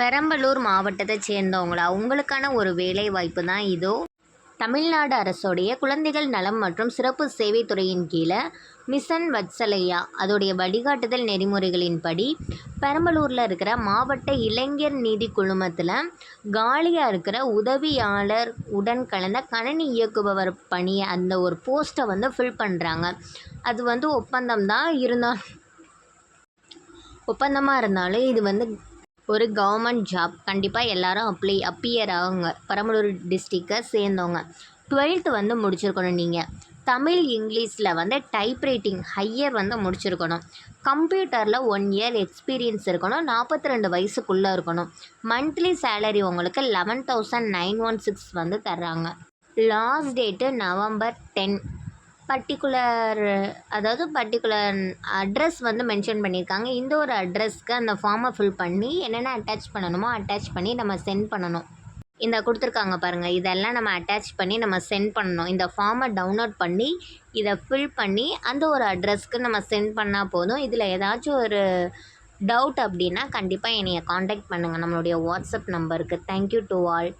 பெரம்பலூர் மாவட்டத்தை சேர்ந்தவங்களா? உங்களுக்கான ஒரு வேலை வாய்ப்பு தான் இதோ. தமிழ்நாடு அரசோடைய குழந்தைகள் நலம் மற்றும் சிறப்பு சேவை துறையின் கீழே மிஷன் வத்சலையா அதோடைய வழிகாட்டுதல் நெறிமுறைகளின்படி பெரம்பலூரில் இருக்கிற மாவட்ட இளைஞர் நீதி குழுமத்தில் காலியாக இருக்கிற உதவியாளர் உடன் கலந்த கணனி இயக்குபவர் பணியை அந்த ஒரு போஸ்ட்டை வந்து ஃபில் பண்ணுறாங்க அது வந்து ஒப்பந்தம் தான் இருந்தால் ஒப்பந்தமாக இருந்தாலும் இது வந்து ஒரு கவர்மெண்ட் ஜாப் கண்டிப்பாக எல்லாரும் அப்ளை அப்பியர் ஆகுங்க. பெரம்பலூர் டிஸ்ட்ரிக்டை சேர்ந்தவங்க. டுவெல்த்து வந்து முடிச்சிருக்கணும் நீங்கள் தமிழ் இங்கிலீஷில் வந்து டைப்ரைட்டிங் ஹையர் வந்து முடிச்சிருக்கணும். கம்ப்யூட்டரில் ஒன் இயர் எக்ஸ்பீரியன்ஸ் இருக்கணும். நாற்பத்தி ரெண்டு வயசுக்குள்ளே இருக்கணும். மந்த்லி சேலரி உங்களுக்கு eleven thousand nine one six வந்து தர்றாங்க. Last date November ten particular அதாவது பர்டிகுலர் அட்ரஸ் வந்து மென்ஷன் பண்ணியிருக்காங்க. இந்த ஒரு அட்ரஸ்க்கு அந்த ஃபார்மை ஃபில் பண்ணி என்னென்ன அட்டாச் பண்ணணுமோ அட்டாச் பண்ணி நம்ம சென்ட் பண்ணணும். இந்த கொடுத்துருக்காங்க பாருங்கள் இதெல்லாம் நம்ம அட்டாச் பண்ணி நம்ம சென்ட் பண்ணணும். இந்த ஃபார்மை டவுன்லோட் பண்ணி இதை ஃபில் பண்ணி அந்த ஒரு அட்ரஸ்க்கு நம்ம சென்ட் பண்ணால் போதும். இதில் ஏதாச்சும் ஒரு டவுட் அப்படின்னா கண்டிப்பாக என்னைய காண்டாக்ட் பண்ணுங்கள் நம்மளுடைய வாட்ஸ்அப் நம்பருக்கு தேங்க்யூ டு ஆல்